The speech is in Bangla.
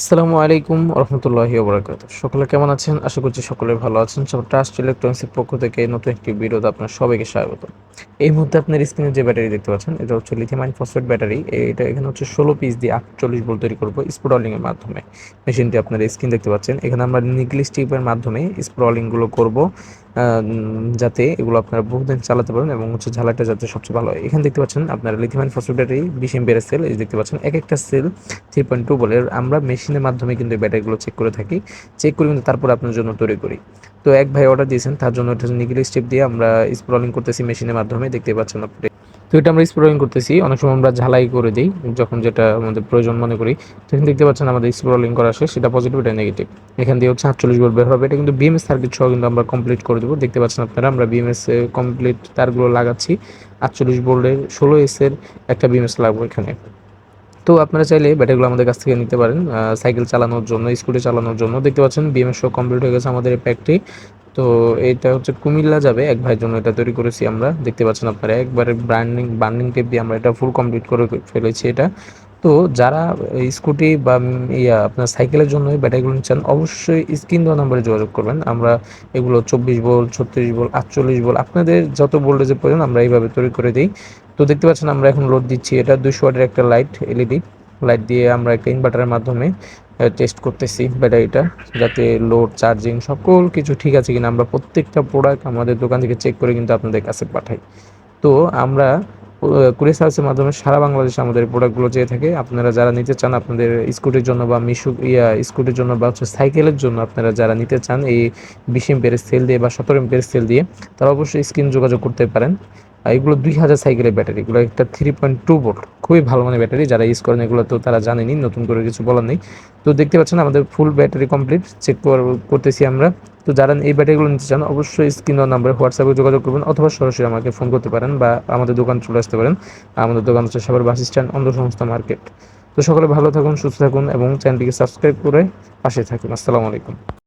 আসসালামু আলাইকুম রহমতুল্লাহি ওবরাকাত। সকলে কেমন আছেন? আশা করছি সকলে ভালো আছেন। সব ট্রাস্ট ইলেকট্রনিক্সের পক্ষ থেকে নতুন একটি ভিডিওতে আপনার সবাইকে স্বাগত। এই মুহূর্তে আপনার স্ক্রিনে যে ব্যাটারি দেখতে পাচ্ছেন, এটা হচ্ছে লিথিয়াম আয়ন ফসফেট ব্যাটারি। এটা এখানে হচ্ছে ষোলো পিস দিয়ে আটচল্লিশ ভোল্ট তৈরি করব স্প্রলিংয়ের মাধ্যমে। মেশিনটি আপনার স্ক্রিন দেখতে পাচ্ছেন। এখানে আমরা নিকলি স্টিপের মাধ্যমে স্প্রলিংগুলো করব যাতে এগুলো আপনারা বহুদিন চালাতে পারেন এবং হচ্ছে ঝালাটা যাতে সবচেয়ে ভালো হয়। এখানে দেখতে পাচ্ছেন আপনার লিথিয়াম আয়ন ফসফেট ব্যাটারি, বিশ এম্পিয়ারের সেল এই দেখতে পাচ্ছেন এক একটা সেল থ্রি পয়েন্ট টু বলে আমরা মেশিনের মাধ্যমে কিন্তু ব্যাটারিগুলো চেক করে থাকি। চেক করে কিন্তু তারপর আপনার জন্য তৈরি করি। তো এক ভাই অর্ডার দিয়েছেন, তার জন্য এটা নিগেল স্টেপ দিয়ে আমরা স্প্রলিং করতেছি মেশিনের মাধ্যমে দেখতে পাচ্ছেন আপনি। তো এটা আমরা স্প্রলিং করতেছি, অনেক সময় আমরা ঝালাই করে দিই, যখন যেটা আমাদের প্রয়োজন মনে করি। তখন দেখতে পাচ্ছেন আমাদের স্প্রলিং করা শেষ সেটা পজিটিভ এটা নেগেটিভ এখান দিয়ে হচ্ছে আটচল্লিশ ভোল্ট বের হবে, এটা কিন্তু বিএমএস সার্কিট সহ কিন্তু আমরা কমপ্লিট করে দেবো। দেখতে পাচ্ছেন আপনারা, আমরা বিএমএস কমপ্লিট তারগুলো লাগাচ্ছি। আটচল্লিশ ভোল্টের ষোলো এসের একটা বিএমএস লাগবো এখানে। তো আপনারা চাইলে ব্যাটারিগুলো আমাদের কাছ থেকে নিতে পারেন সাইকেল চালানোর জন্য স্কুটি চালানোর জন্য। দেখতে পাচ্ছেন বিএমএস শো কমপ্লিট হয়ে গেছে আমাদের এই প্যাকটি তো এটা হচ্ছে কুমিল্লা যাবে, এক ভাইয়ের জন্য এটা তৈরি করেছি আমরা। দেখতে পাচ্ছেন আপনারা, একবারে ব্র্যান্ডিং বার্নিং টেপ দিয়ে আমরা এটা ফুল কমপ্লিট করে ফেলেছি এটা। তো যারা স্কুটি বা ইয়া আপনার সাইকেলের জন্য ব্যাটারিগুলো নিচ্ছেন, অবশ্যই স্ক্রিন দেওয়া নাম্বারে যোগাযোগ করবেন। আমরা এগুলো চব্বিশ বোল ছত্রিশ বোল আটচল্লিশ বোল আপনাদের যত ভোল্টেজের প্রয়োজন আমরা এইভাবে তৈরি করে দিই। তো দেখতে পাচ্ছেন আমরা এখন লোড দিচ্ছি। এটা দুশো ওয়াটের একটা লাইট এলইডি লাইট দিয়ে আমরা একটা ইনভার্টারের মাধ্যমে টেস্ট করতেছি ব্যাটারিটা, যাতে লোড চার্জিং সকল কিছু ঠিক আছে কিনা। আমরা প্রত্যেকটা প্রোডাক্ট আমাদের দোকান থেকে চেক করে কিন্তু আপনাদের কাছে পাঠাই। তো আমরা কুরিয়ার সার্ভিসের মাধ্যমে সারা বাংলাদেশে আমাদের প্রোডাক্টগুলো যেয়ে থাকে। আপনারা যারা নিতে চান আপনাদের স্কুটির জন্য বা মিশু ইয়া, স্কুটির জন্য বা হচ্ছে সাইকেলের জন্য আপনারা যারা নিতে চান এই বিশ এম্পের সেল দিয়ে বা সতেরো এম্পের সেল দিয়ে, তারা অবশ্যই স্ক্রিন যোগাযোগ করতে পারেন। এগুলো দুই হাজার সাইকেলের ব্যাটারি। এগুলো একটা থ্রি পয়েন্ট টু ভোল্ট খুবই ভালো মানের ব্যাটারি। যারা ইউজ করেন এগুলো তো তারা জানেনি নতুন করে কিছু বলার নেই। তো দেখতে পাচ্ছেন আমাদের ফুল ব্যাটারি কমপ্লিট চেক করতেছি আমরা। তো যারা এই ব্যাটারিগুলো নিতে চান, অবশ্যই স্ক্রিন নাম্বারে হোয়াটসঅ্যাপে যোগাযোগ করবেন অথবা সরাসরি আমাকে ফোন করতে পারেন বা আমাদের দোকান চলে আসতে পারেন। আমাদের দোকান হচ্ছে সবার বাস স্ট্যান্ড অন্ধ সংস্থা মার্কেট। তো সকলে ভালো থাকুন, সুস্থ থাকুন এবং চ্যানেলটিকে সাবস্ক্রাইব করে পাশে থাকুন। আসসালামু আলাইকুম।